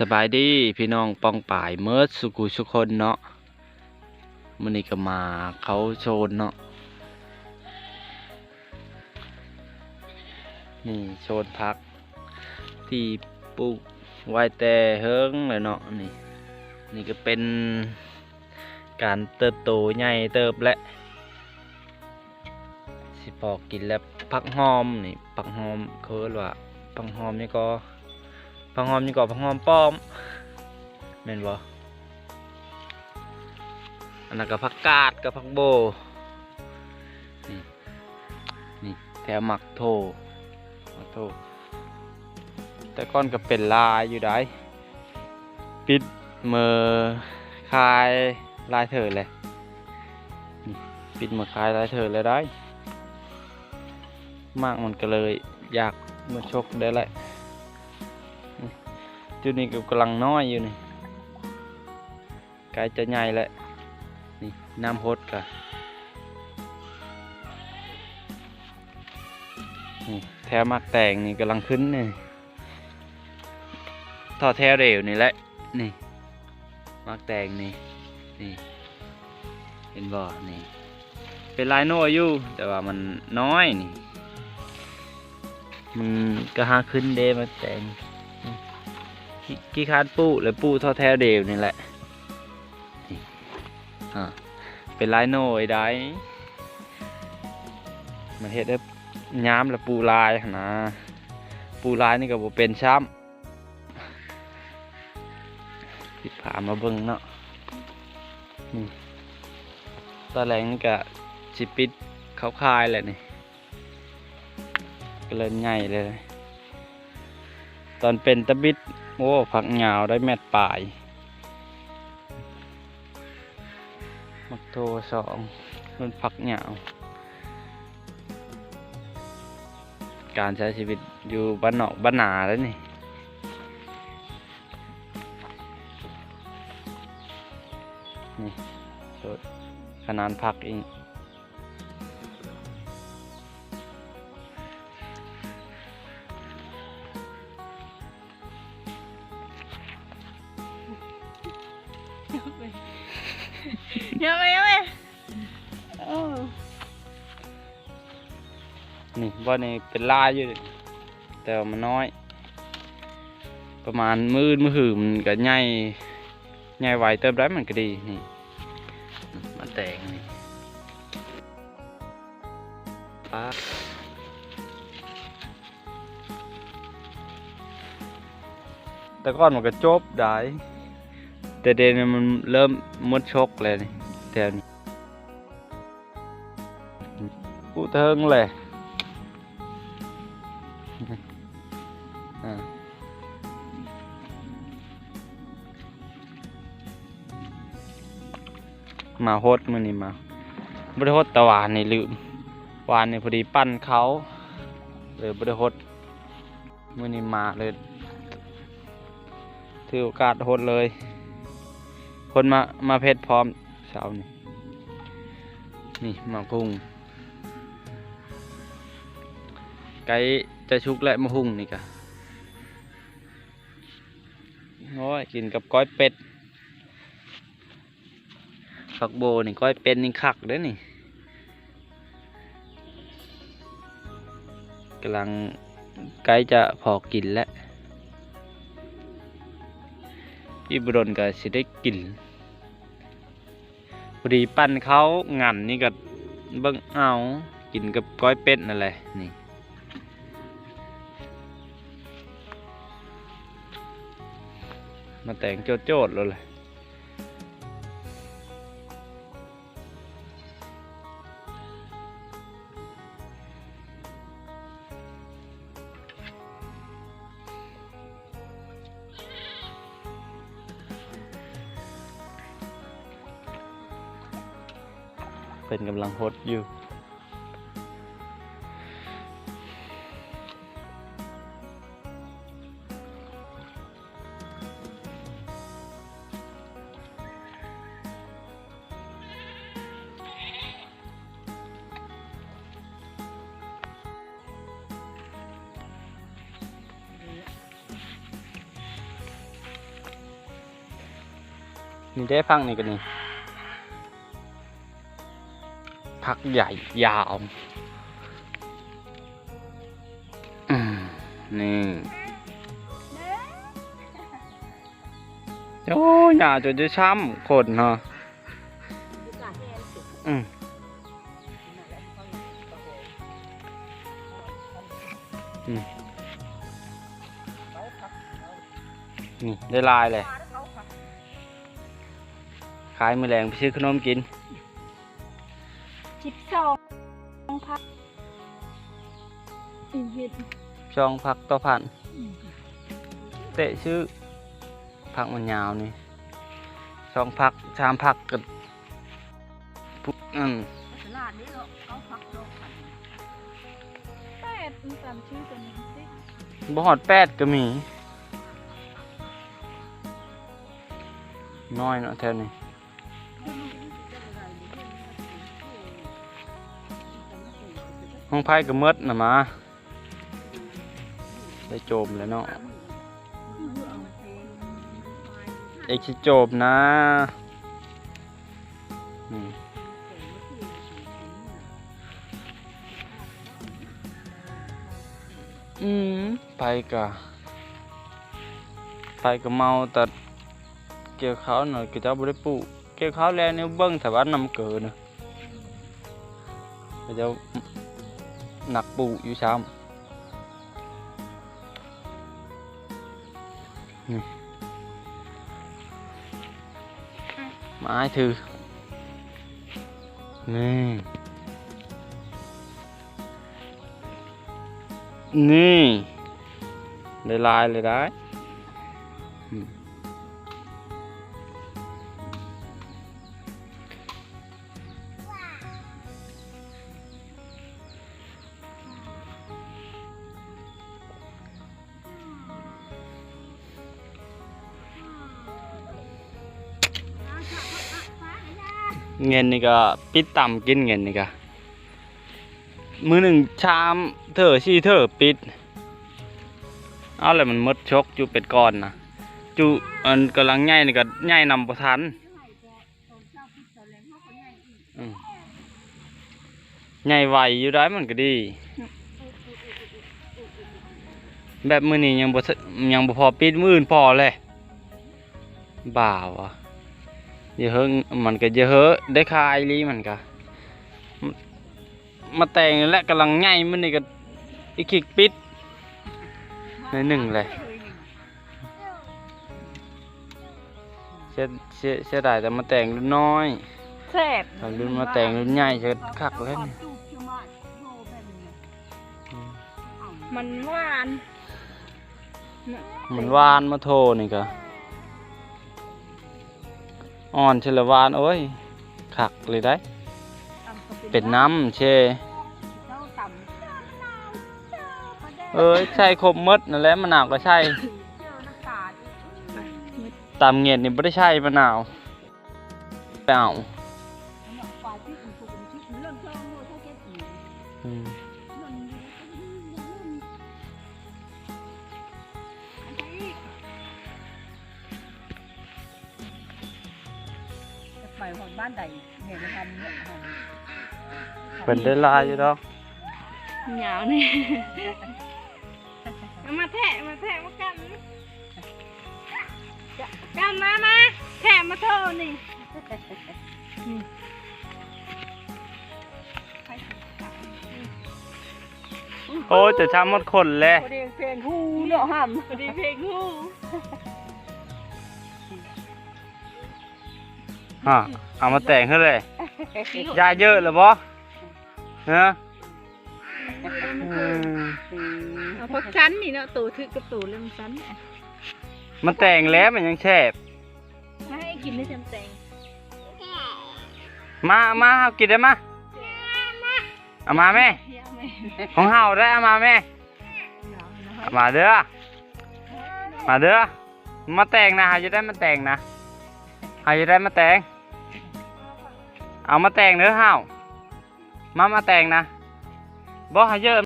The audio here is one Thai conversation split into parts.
สบายดีพี่น้องปองป่ายเมิร์ดสุกุสุคนเนาะมันนี้ก็มาเขาโชนเนาะนี่โชนพัก ที่ปลูกไว้แต่เฮิงเลยเนาะนี่นี่ก็เป็นการเติบโตใหญ่เติบและสิพอกินแล้วผักหอมนี่ผักหอมเขาเรียกว่าผักหอมนี่ก็ ผักหอมนี่ก็ผักหอมป้อมแม่นบ่อันนั้นก็ผักกาดกับผักโบนี่นี่แถวหมักโทหมักโทแต่ก้อนก็เป็นลายอยู่ได้ปิดมือคลายลายเถอเลยนี่ปิดมือคลายลายเถอเลยได้ มากมันก็เลยอยากมาชกได้แหละ จุดนี้ก็กำลังน้อยอยู่นี่กล้จะใหญ่แล้วนี่น้ำฮดกะนี่แถวมักแตงนี่กำลังขึ้นนี่ท่อแท้เร็วนี่แหละนี่มักแตงนี่นี่เห็นบ่นี่เป็นลายโน่อยู่แต่ว่ามันน้อยนี่มันก็หาขึ้นเดมาแตง นี่กี่กี่คาดปูแล้วปูท่อแท้เร็วนี่แหละเป็นลายโน่ไอ้ได้มันเฮ็ดได้ย้ำแล้วปูลายนะปูลายนี่ก็บเป็นช้ำติดผามาเบิ่งเนาะตอนแรกนี่ก็สิปิดเขาคายแหละนี่ก็เลยใหญ่เลย ตอนเป็นตะบิด โอ้ผักเหงาวได้แมตปลาย มักโทสองมันผักเหงาว การใช้ชีวิตอยู่บ้านนอกบ้านนาแล้วนี่นี่ขนาดผักอีก อย่าไปอย่าไปโอ้นี่บ่อนี่เป็นลายอยู่แต่มันน้อย ประมาณมือมือหือมันก็ใหญ่ใหญ่ไวเติมได้มันก็ดีนี่มาแต่งนี่ปาแต่ก่อนมันก็จบได้ แต่เดนี้มันเริ่มมดชกเลยแถวนี้กูเทิงเลยอ่ามาโฮดมือนี่มาบริโฮดตะวานนี่ลืมวานนี่พอดีปั้นเขาเลยบริโฮดมือนี่มาเลยถือโอกาสโฮดเลย คนมามาเพชรพร้อมเช้านี่นี่มาพุงไก่จะชุกและมะฮุงนี่กะโอ้ยกินกับก้อยเป็ดฝักโบนี่ก้อยเป็ดนี่คักเด้อนี่กำลังใกล้จะพอกินแล้วอีบรนก็สิได้กิน พอดีปั้นเขางันนี่ก็เบิ้งเอากินกับก้อยเป็ดนั่นแหละนี่มาแต่งโจดโจดๆเลย เลยเป็นกำลังฮดอยู่ นี่ได้พังนี่กันนี่ พักใหญ่ยาวนี่โอ้ยหนาจนจะช้ำขนเนาะอืมอืมนี่ได้ลายเลย ขายมือแรงไปซื้อขนมกิน อีเฮ็ดช่องพักต่อพันเตะชื่อพักมันยาวนี่ช่องพักชามพักกันปุ๊บอืมตลาดนี้เนาะเขาพักโลกพันแปดมันตามชื่อตัวนี้สิบ่ฮอดแปดก็มี น้อยเนาะแถวนี้ห้องไพ่ก็หมดน่ะมา ได้โจมแล้วเนาะเอกสิโจมนะอืมอืมไปกะไปกะเมาแต่เกี่ยวเขาวหน่อยก็จะบ่ได้ปลูกเกี่ยวเขาวแล้วเนี่ยเบิ่งแต่ว่านำเกินนะก็จะหนักปลูกอยู่ช้ำ ไม้ถือนี่นี่ได้ลายเลยได้ เงินนี่ก็ปิดต่ำกินเงินนี่ก็มือหนึ่งชามเธอชี่เธอปิด เอาเลยมันมดชกจูเป็ดก้อนนะจูอันกำลังใหญ่นี่ก็ใหญ่นำประทันอืมใหญ่ไหวอยู่ได้มันก็ดี แบบมือนี้ยังบ่ยังบ่พอปิดมืออื่นพอเลยบ่าวอะ เยอะเฮงมันก็เยอะเฮอะได้คายลีมันก็มมาแต่งและกำลังใหญ่มันนี่ก็อีกคิกปิดในหนึ่งเลยเสียเสียเสียดายแต่มาแต่งรุ่นน้อยแซ่บแต่รุ่นมาแต่งรุ่นใหญ่จะคักเลยนี่มันหวานเหมือนวานมาโทนี่ก็ อ่อนเชลวานโอ้ยคักเลยได้ เป็นน้ำเชเอ้ยใช่ครบหมดนั่นแหละมะนาวก็ใช่ตามเงียดนี่ไม่ได้ใช่มะนาวไปเอา เป็นได้ลายอยู่ดอกหยาวนี่มาแทะมาแทะมากันกันมามาแทะมาเท่านี่โอ้ยจะช้ำหมดคนเลยพอดีเพลงฮูเนาะห้ำพอดีเพลงฮูฮะเอามาแต่งขึ้นเลยยาเยอะหรือบ่ ฮะอืมเอาพวกชั้นนี่เนาะตูถือกับตูเรื่องชั้นมันแต่งแล้วมันยังแฉบให้กินได้จำแตงมามาเอากินได้มาเอามาแม่ เฮียแม่ของเฮาได้เอามาแม่เอามาเด้อมาเด้อมาแต่งนะเฮาจะได้มาแต่งนะเฮาจะได้มาแต่งเอามาแต่งเด้อเฮา มามาแต่งนะบ่เฮาเยอะ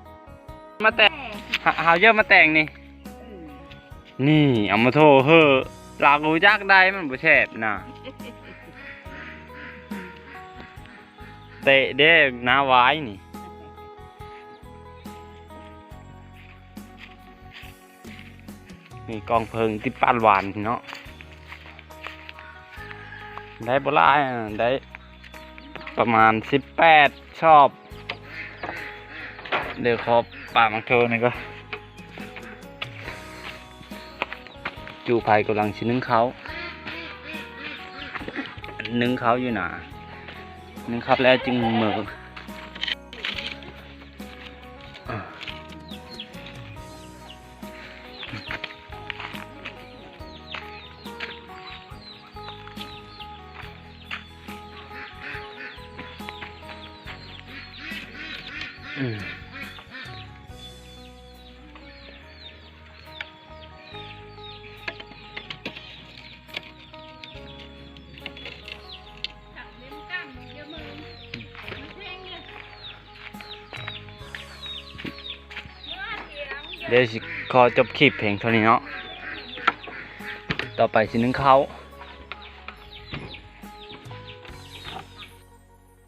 มาแต่งเฮาเฮาเยอะมาแต่งนี่ นี่เอามาโทรเฮ้อหลักรู้จักได้มันบ่แซ่บนะเตะเด้หน้าไว้นี่มีกองเพลิงที่ป้านหวานเนาะได้บ่หลายอะได้ ประมาณสิบแปดชอบ เดี๋ยวขอป่ามังโทนี่ก็ จูไผ่กำลังชินึ่งเขานึ่งเขาอยู่หนานึ่งครับแล้วจึงเหมือ เดี๋ยวสิขอจบคลิปเพลงเท่านี้เนาะ ต่อไปสินึ่งเขา